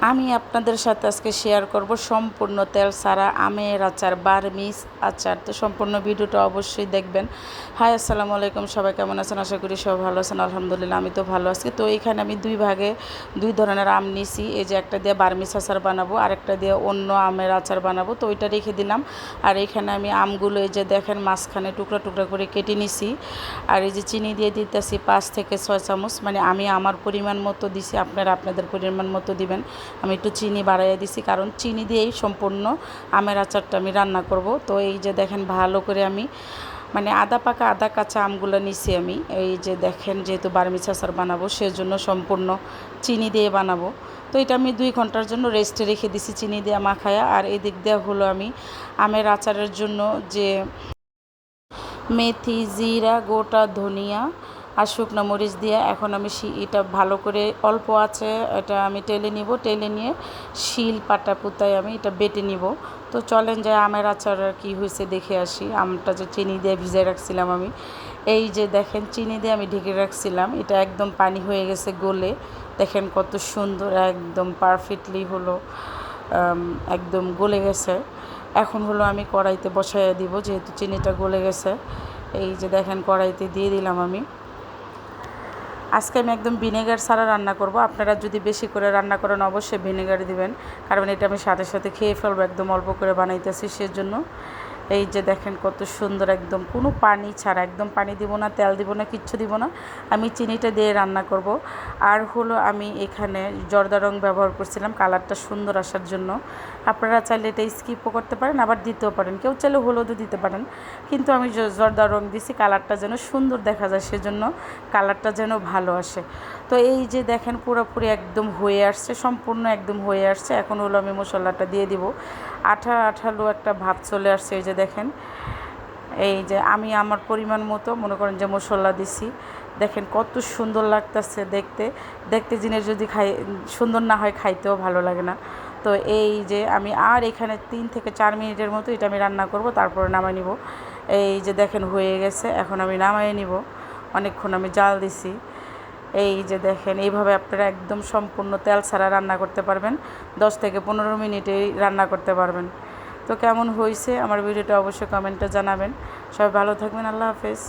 আমি আপনাদের সাথে আজকে শেয়ার করব সম্পূর্ণ তেল ছাড়া, আমের আচার বারমিস আচার। তো সম্পূর্ণ ভিডিওটা অবশ্যই দেখবেন। হাই আসসালামু আলাইকুম, সবাই কেমন আছেন? আশা করি সবাই ভালো আছেন। আলহামদুলিল্লাহ, আমি তো ভালো আছি। তো এইখানে আমি দুই ভাগে, দুই ধরনের আম নিছি। এই যে একটা দিয়ে বারমিস আচার বানাবো আর একটা দিয়ে অন্য আমের আচার বানাবো। তো ওইটা রেখে দিলাম। আর এখানে আমি আমগুলো এই যে দেখেন, মাঝখানে টুকরা টুকরা করে কেটে নিছি। আর এই যে চিনি দিয়ে দিতেছি পাঁচ থেকে ছয় চামচ। মানে আমি আমার পরিমাণ মতো দিছি, আপনারা আপনাদের পরিমাণ মতো দিবেন। আমি একটু চিনি বাড়াইয়া দিছি, কারণ চিনি দিয়েই সম্পূর্ণ আমের আচারটা আমি রান্না করব। তো এই যে দেখেন, ভালো করে আমি মানে আদা পাকা আদা কাঁচা আমগুলো নিছি আমি। এই যে দেখেন, যেহেতু বারমিচ আচার বানাবো, সেজন্য সম্পূর্ণ চিনি দিয়ে বানাবো। তো এটা আমি দুই ঘণ্টার জন্য রেস্টে রেখে দিছি, চিনি দিয়ে মাখায়া আর এদিক দিয়ে হলো আমি আমের আচারের জন্য যে মেথি, জিরা, গোটা ধনিয়া আর শুকনো মরিচ দিয়ে এখন আমি এটা ভালো করে অল্প আছে, এটা আমি টেলে নিব, টেলে নিয়ে শিল, পাটা পুতায় আমি এটা বেটে নিব। তো চলেন যে আমের আচার আর কী হয়েছে দেখে আসি। আমটা যে চিনি দিয়ে ভিজে রাখছিলাম আমি। এই যে দেখেন, চিনি দিয়ে আমি ঢেকে রাখছিলাম। এটা একদম পানি হয়ে গেছে গলে। দেখেন কত সুন্দর, একদম পারফেক্টলি হলো একদম গলে গেছে। এখন হলো আমি কড়াইতে বসাইয়া দিব, যেহেতু চিনিটা গলে গেছে। এই যে দেখেন, কড়াইতে দিয়ে দিলাম আমি। আজকে আমি একদম ভিনেগার ছাড়া রান্না করব। আপনারা যদি বেশি করে রান্না করেন, অবশ্যই ভিনেগার দিবেন। কারণ এটা আমি সাথে সাথে খেয়ে ফেলব, একদম অল্প করে বানাইতেছি সেজন্য। এই যে দেখেন কত সুন্দর একদম, কোনো পানি ছাড়া, একদম পানি দিব না, তেল দিব না, কিচ্ছু দিব না, আমি চিনিটা দিয়ে রান্না করব। আর হলো আমি এখানে জর্দা রং ব্যবহার করছিলাম, কালারটা সুন্দর আসার জন্য। আপনারা চাইলে এটা স্কিপও করতে পারেন, আবার দিতেও পারেন। কেউ চাইলে হলুদও দিতে পারেন, কিন্তু আমি জর্দা রং দিছি, কালারটা যেন সুন্দর দেখা যায়, সেজন্য কালারটা যেন ভালো আসে। তো এই যে দেখেন পুরোপুরি একদম হয়ে আসছে, সম্পূর্ণ একদম হয়ে আসছে। এখন হলো আমি মশলাটা দিয়ে দিব। আঠা আঠালো একটা ভাব চলে আসছে, এই যে দেখেন। এই যে আমি আমার পরিমাণ মতো, মনে করেন যে মশলা দিছি। দেখেন কত সুন্দর লাগতেছে দেখতে। দেখতে জিনিস যদি খাই, সুন্দর না হয় খাইতেও ভালো লাগে না। তো এই যে আমি আর এখানে তিন থেকে চার মিনিটের মতো এটা আমি রান্না করব, তারপরে নামাই নিব। এই যে দেখেন হয়ে গেছে, এখন আমি নামাই নিব। অনেকক্ষণ আমি জাল দিছি। এই যে দেখেন, এইভাবে আপনারা একদম সম্পূর্ণ তেল ছাড়া রান্না করতে পারবেন। দশ থেকে পনেরো মিনিটেই রান্না করতে পারবেন। তো কেমন হয়েছে? আমার ভিডিওটা অবশ্যই কমেন্টে জানাবেন। সবাই ভালো থাকবেন, আল্লাহ হাফেজ।